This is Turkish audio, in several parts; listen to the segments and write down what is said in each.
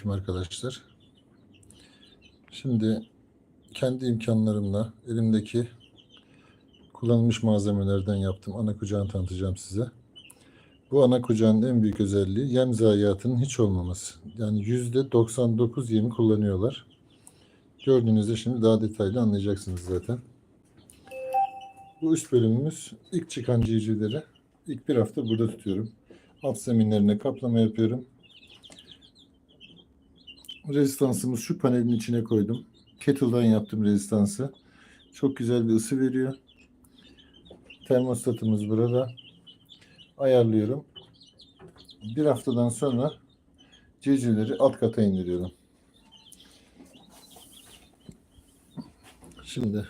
Selamünaleyküm arkadaşlar. Şimdi kendi imkanlarımla elimdeki kullanılmış malzemelerden yaptım. Ana kucağını tanıtacağım size. Bu ana kucağın en büyük özelliği yem zayiatının hiç olmaması. Yani %99 yemi kullanıyorlar. Gördüğünüzde şimdi daha detaylı anlayacaksınız zaten. Bu üst bölümümüz ilk çıkan civcivleri ilk bir hafta burada tutuyorum. Alt zeminlerine kaplama yapıyorum. Rezistansımız şu panelin içine koydum. Kettle'dan yaptım rezistansı. Çok güzel bir ısı veriyor. Termostatımız burada. Ayarlıyorum. Bir haftadan sonra civcivleri alt kata indiriyorum. Şimdi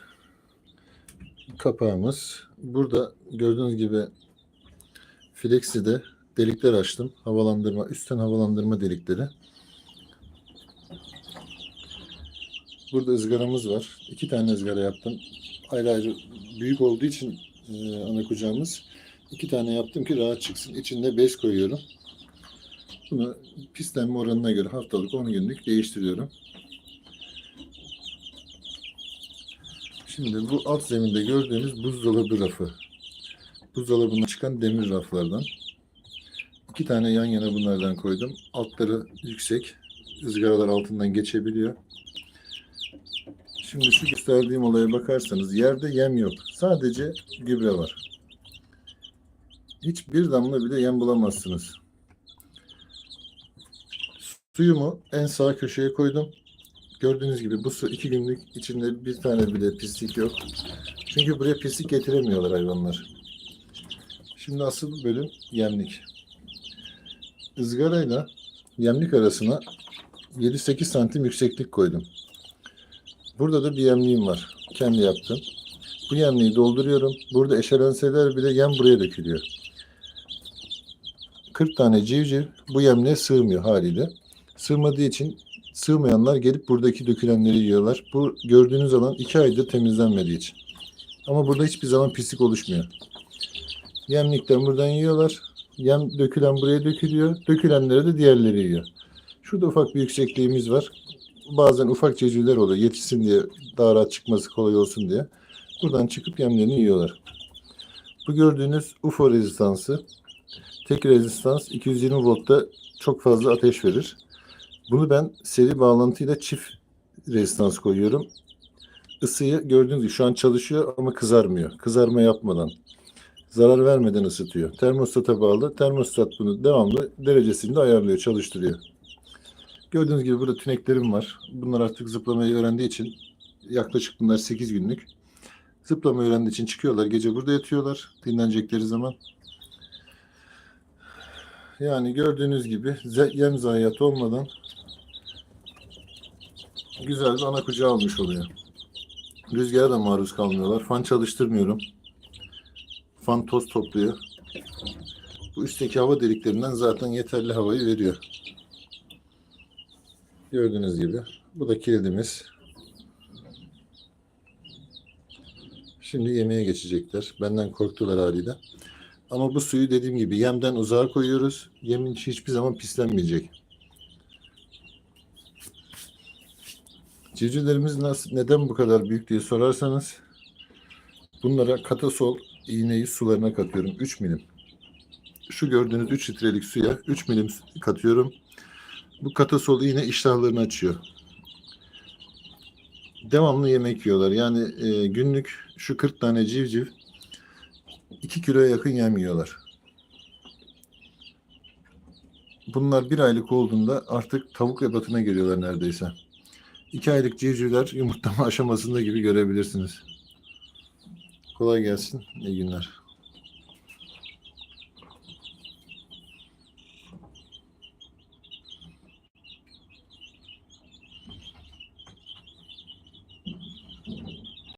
kapağımız. Burada gördüğünüz gibi Flexi'de delikler açtım. Havalandırma, üstten havalandırma delikleri. Burada ızgaramız var. İki tane ızgara yaptım. Ayrı ayrı büyük olduğu için e, ana kucağımız iki tane yaptım ki rahat çıksın. İçinde bez koyuyorum. Bunu pislenme oranına göre haftalık 10 günlük değiştiriyorum. Şimdi bu alt zeminde gördüğünüz buzdolabı rafı. Buzdolabına çıkan demir raflardan. İki tane yan yana bunlardan koydum. Altları yüksek. ızgaralar altından geçebiliyor. Şimdi şu gösterdiğim olaya bakarsanız yerde yem yok. Sadece gübre var. Hiçbir damla bile yem bulamazsınız. Suyumu en sağ köşeye koydum. Gördüğünüz gibi bu su iki günlük içinde bir tane bile pislik yok. Çünkü buraya pislik getiremiyorlar hayvanlar. Şimdi asıl bölüm yemlik. Izgarayla yemlik arasına 7-8 santim yükseklik koydum. Burada da bir yemliğim var. Kendi yaptım. Bu yemliği dolduruyorum. Burada eşelenseler bile yem buraya dökülüyor. 40 tane civciv bu yemliğe sığmıyor haliyle. Sığmadığı için sığmayanlar gelip buradaki dökülenleri yiyorlar. Bu gördüğünüz alan 2 aydır temizlenmediği için. Ama burada hiçbir zaman pislik oluşmuyor. Yemlikten buradan yiyorlar. Yem dökülen buraya dökülüyor. Dökülenleri de diğerleri yiyor. Şurada ufak bir yüksekliğimiz var bazen ufak cecüler oluyor. Yetişsin diye daha rahat çıkması kolay olsun diye. Buradan çıkıp yemlerini yiyorlar. Bu gördüğünüz UFO rezistansı. Tek rezistans 220 voltta çok fazla ateş verir. Bunu ben seri bağlantıyla çift rezistans koyuyorum. Isıyı gördüğünüz gibi şu an çalışıyor ama kızarmıyor. Kızarma yapmadan. Zarar vermeden ısıtıyor. Termostata bağlı. Termostat bunu devamlı derecesinde ayarlıyor, çalıştırıyor. Gördüğünüz gibi burada tüneklerim var. Bunlar artık zıplamayı öğrendiği için yaklaşık bunlar 8 günlük. Zıplamayı öğrendiği için çıkıyorlar. Gece burada yatıyorlar dinlenecekleri zaman. Yani gördüğünüz gibi yem zayiatı olmadan güzel bir ana kucağı almış oluyor. Rüzgara da maruz kalmıyorlar. Fan çalıştırmıyorum. Fan toz topluyor. Bu üstteki hava deliklerinden zaten yeterli havayı veriyor. Gördüğünüz gibi. Bu da kilidimiz. Şimdi yemeğe geçecekler. Benden korktular haliyle. Ama bu suyu dediğim gibi yemden uzağa koyuyoruz. Yemin hiçbir zaman pislenmeyecek. Civcivlerimiz nasıl, neden bu kadar büyük diye sorarsanız bunlara katasol iğneyi sularına katıyorum. 3 milim. Şu gördüğünüz 3 litrelik suya 3 milim katıyorum. Bu katasol iğne iştahlarını açıyor. Devamlı yemek yiyorlar. Yani e, günlük şu 40 tane civciv 2 kiloya yakın yem yiyorlar. Bunlar bir aylık olduğunda artık tavuk ebatına geliyorlar neredeyse. 2 aylık civcivler yumurtlama aşamasında gibi görebilirsiniz. Kolay gelsin. İyi günler.